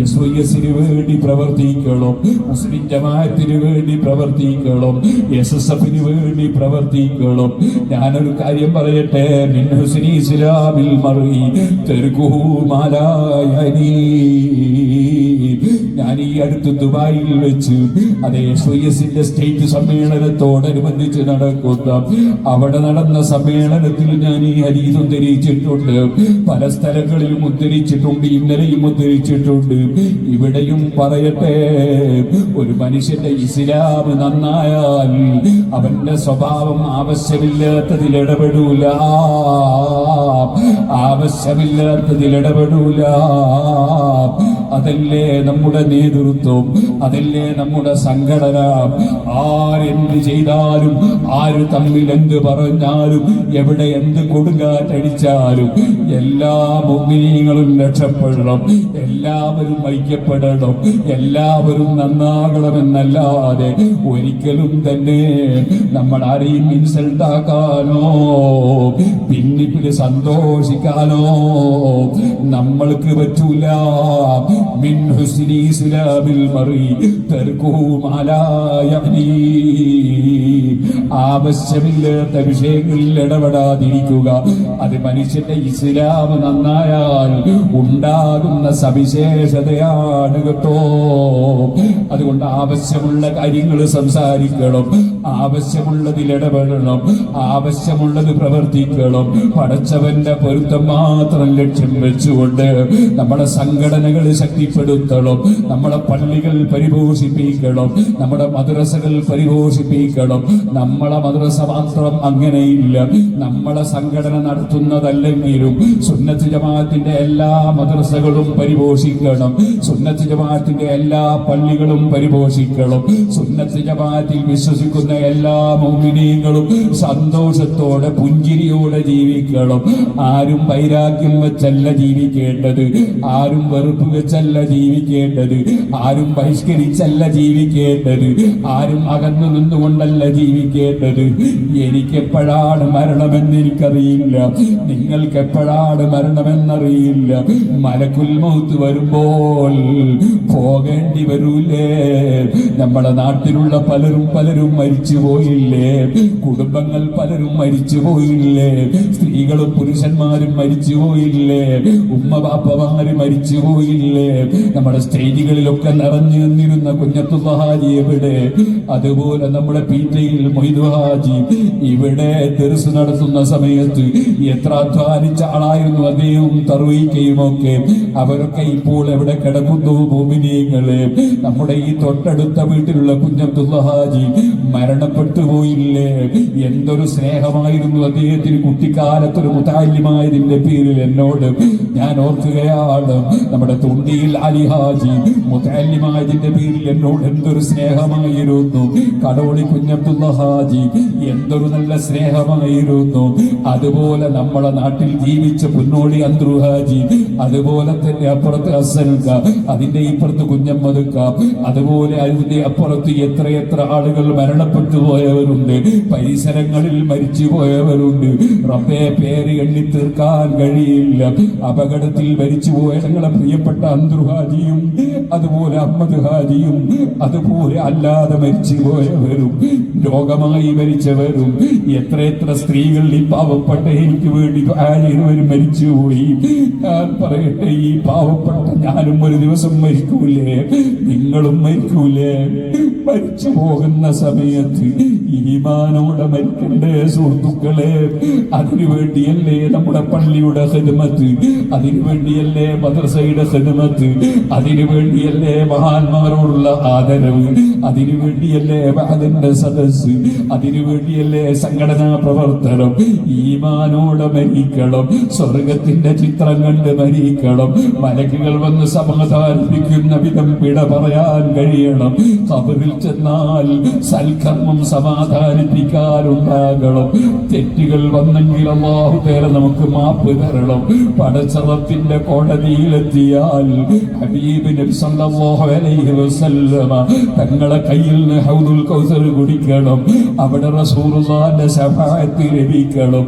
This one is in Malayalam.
എസ് വേണ്ടി പ്രവർത്തിക്കണം. മുസ്ലിം ജമാഅത്തിന് വേണ്ടി പ്രവർത്തിക്കണം. എസ് എസ് എഫിന് വേണ്ടി പ്രവർത്തിക്കണം. ഞാനൊരു കാര്യം പറയട്ടെ? മിൻ ഹുസ്നി ഇസ്ലാമിൽ മറി. തെർക്കുഹു മാലായനീ ഞാൻ ഈ അടുത്ത് ദുബായിൽ വെച്ച് അതേ സുയസിന്റെ സ്റ്റേറ്റ് സമ്മേളനത്തോടനുബന്ധിച്ച് നടക്കുന്ന അവിടെ നടന്ന സമ്മേളനത്തിൽ ഞാൻ ഈ ഹരീത് ഉദ്ധരിച്ചിട്ടുണ്ട്. പല സ്ഥലങ്ങളിലും ഉദ്ധരിച്ചിട്ടുണ്ട് ഇന്നലെയും ഉദ്ധരിച്ചിട്ടുണ്ട്. ഇവിടെയും പറയട്ടെ ഒരു മനുഷ്യന്റെ ഇസ്ലാം നന്നായാൽ അവന്റെ സ്വഭാവം ആവശ്യമില്ലാത്തതിൽ ഇടപെടൂല. ആവശ്യമില്ലാത്തതിൽ ഇടപെടൂല. അതല്ലേ നമ്മുടെ നേതൃത്വം? അതല്ലേ നമ്മുടെ സംഘടന? ആരെന്ത് ചെയ്താലും ആര് തമ്മിൽ എന്ത് പറഞ്ഞാലും എവിടെ എന്ത് കൊടുങ്കാറ്റടിച്ചാലും എല്ലാ മുഗ്നീങ്ങളും രക്ഷപ്പെടണം. എല്ലാവരും ഐക്യപ്പെടണം. എല്ലാവരും നന്നാകണമെന്നല്ലാതെ ഒരിക്കലും തന്നെ നമ്മൾ ആരെയും ഇൻസൾട്ട് ആക്കാനോ പിന്നിപ്പിന് സന്തോഷിക്കാനോ നമ്മൾക്ക് പറ്റൂല. മിൻ حسن ഇസ്ലാമിൽ المرء تركه ما لا يعني ആവശ്യമില്ലാത്ത വിഷയങ്ങളിൽ ഇടപെടാതിരിക്കുക. അത് മനുഷ്യന്റെ ഇസ്ലാം നന്നായാൽ ഉണ്ടാകുന്ന സവിശേഷതയാണ് കേട്ടോ. അതുകൊണ്ട് ആവശ്യമുള്ള കാര്യങ്ങൾ സംസാരിക്കണം. ആവശ്യമുള്ളതിൽ ഇടപെടണം. ആവശ്യമുള്ളത് പ്രവർത്തിക്കണം. പഠിച്ചവന്റെ പൊരുത്തം മാത്രം ലക്ഷ്യം വെച്ചുകൊണ്ട് നമ്മുടെ സംഘടനകൾ ശക്തിപ്പെടുത്തണം. നമ്മുടെ പള്ളികൾ പരിപോഷിപ്പിക്കണം. നമ്മുടെ മദ്രസകൾ പരിപോഷിപ്പിക്കണം. നമ്മളെ മദ്രസ മാത്രം അങ്ങനെയില്ല. നമ്മളെ സംഘടന നടത്തുന്നതല്ലെങ്കിലും സുന്നത്ത് ജമാഅത്തിന്റെ എല്ലാ മദ്രസകളും പരിപോഷിക്കണം. സുന്നത്ത് ജമാഅത്തിന്റെ എല്ലാ പള്ളികളും പരിപോഷിക്കണം. സുന്നത്ത് ജമാഅത്തിൽ വിശ്വസിക്കുന്ന എല്ലാ മൗമിനീങ്ങളും സന്തോഷത്തോടെ പുഞ്ചിരിയോടെ ജീവിക്കണം. ആരും വൈരാഗ്യം വെച്ചല്ല ജീവിക്കേണ്ടത്. ആരും വെറുപ്പ് വെച്ചല്ല ജീവിക്കേണ്ടത്? ആരും ബഹിഷ്കരിച്ചല്ല ജീവിക്കേണ്ടത്. ആരും അകന്നു നിന്നുകൊണ്ടല്ല ജീവിക്കേണ്ടത്. എനിക്ക് എപ്പോഴാണ് മരണമെന്ന് എനിക്കറിയില്ല. നിങ്ങൾക്ക് എപ്പോഴാണ് മരണമെന്നറിയില്ല. മലക്കുൽ മൗത്ത് വരുമ്പോൾ പോകേണ്ടി വരൂലേ. നമ്മളെ നാട്ടിലുള്ള പലരും പലരും മരിച്ചു പോയില്ലേ കുടുംബങ്ങൾ പലരും മരിച്ചു പോയില്ലേ സ്ത്രീകളും പുരുഷന്മാരും മരിച്ചു പോയില്ലേ ഉമ്മ ബാപ്പമാര് മരിച്ചു പോയില്ലേ നമ്മുടെ സ്റ്റേജുകളിലൊക്കെ നിറഞ്ഞു നിന്നിരുന്ന കുഞ്ഞത്തുള്ള ഹാജി എവിടെ? അതുപോലെ നമ്മുടെ പീറ്റയിൽ മൊയ്തു ഹാജി ഇവിടെ തെറിസ് നടത്തുന്ന സമയത്ത് എത്ര അധ്വാനിച്ച ആളായിരുന്നു അദ്ദേഹം തറുവിക്കുകയും ഒക്കെ അവരൊക്കെ ഇപ്പോൾ എവിടെ കിടക്കുന്നു ഭൂമിനീങ്ങളെ? നമ്മുടെ ഈ തൊട്ടടുത്ത വീട്ടിലുള്ള കുഞ്ഞബ്ദുള്ള ഹാജി മരണപ്പെട്ടു പോയില്ലേ എന്തൊരു സ്നേഹമായിരുന്നു അദ്ദേഹത്തിന് കുട്ടിക്കാലത്തൊരു മുതാല്യമായതിന്റെ പേരിൽ എന്നോട്. ഞാൻ ഓർക്കുകയാണ് നമ്മുടെ തൊണ്ടിയിൽ അലി ഹാജി മുതാല്യമായതിന്റെ പേരിൽ എന്നോട് എന്തൊരു സ്നേഹമായിരുന്നു? കടോളി കുഞ്ഞബ്ദുള്ള ഹാജി എന്തൊരു നല്ല സ്നേഹമായിരുന്നു? അതുപോലെ നമ്മളെ നാട്ടിൽ ജീവിച്ച പുന്നോളി അന്ത്രു ഹാജി അതുപോലെ തന്നെ അപ്പുറത്ത് അസൽക്ക അതിന്റെ ഇപ്പുറത്ത് കുഞ്ഞമ്മതുക്ക അതുപോലെ അതിന്റെ അപ്പുറത്ത് എത്രയെത്ര ആളുകൾ മരണപ്പെട്ടു പോയവരുണ്ട് പരിസരങ്ങളിൽ മരിച്ചു പോയവരുണ്ട്. റബ്ബെ പേര് എണ്ണി തീർക്കാൻ കഴിയില്ല. അപകടത്തിൽ മരിച്ചു പോയ ഞങ്ങളെ പ്രിയപ്പെട്ട ഹാജിയും അതുപോലെ അഹമ്മദ് ഹാജിയും അതുപോലെ അല്ലാതെ മരിച്ചു പോയവരും രോഗമായി മരിച്ചവരും എത്രയെത്ര സ്ത്രീകൾ ഈ പാവപ്പെട്ട എനിക്ക് വേണ്ടി ആര്യവരും മരിച്ചുപോയി. ഞാൻ പറയട്ടെ ഈ പാവപ്പെട്ട ഞാനും ഒരു ദിവസം മരിക്കൂലേ? നിങ്ങളും മരിക്കൂലേ? മരിച്ചു പോകുന്ന സമയത്ത് ഈമാനോടെ മരിക്കണ്ടേ സുഹൃത്തുക്കളെ അതിനു വേണ്ടിയല്ലേ നമ്മുടെ പള്ളിയുടെ ഹിദ്മത്ത് അതിനു വേണ്ടിയല്ലേ മദ്രസയുടെ അതിനുവേണ്ടിയല്ലേ അതിനു വേണ്ടിയല്ലേ മഹാന്മാരോടുള്ള ആദരവ്? അതിനു വേണ്ടിയല്ലേ അതിന്റെ സദസ് അതിനു വേണ്ടിയല്ലേ സംഘടനാ പ്രവർത്തനം? ഈമാനോടെ മരിക്കണം സ്വർഗത്തിന്റെ ചിത്രം കണ്ട് മരിക്കണം മലക്കുകൾ വന്ന് സമാധാനിപ്പിക്കുന്ന വിധം പിട പറയാൻ കഴിയണം. കബറിൽ ചെന്നാൽ സൽക്കർമ്മം സമാധാനിപ്പിക്കാനുണ്ടാകണം തെറ്റുകൾ വന്നെങ്കിൽ അള്ളാഹു പേരെ നമുക്ക് മാപ്പ് തരണം. പടച്ചറത്തിന്റെ കോടതിയിലെത്തിയാൽ ഹബീബ് നബി അലൈഹി വസല്ലമ തങ്ങളെ കയ്യിൽ നിന്ന് ഹൗദുൽ കൗസർ കുടിക്കണം. അവിടെ റസൂലുള്ളാഹിന്റെ ലഭിക്കണം.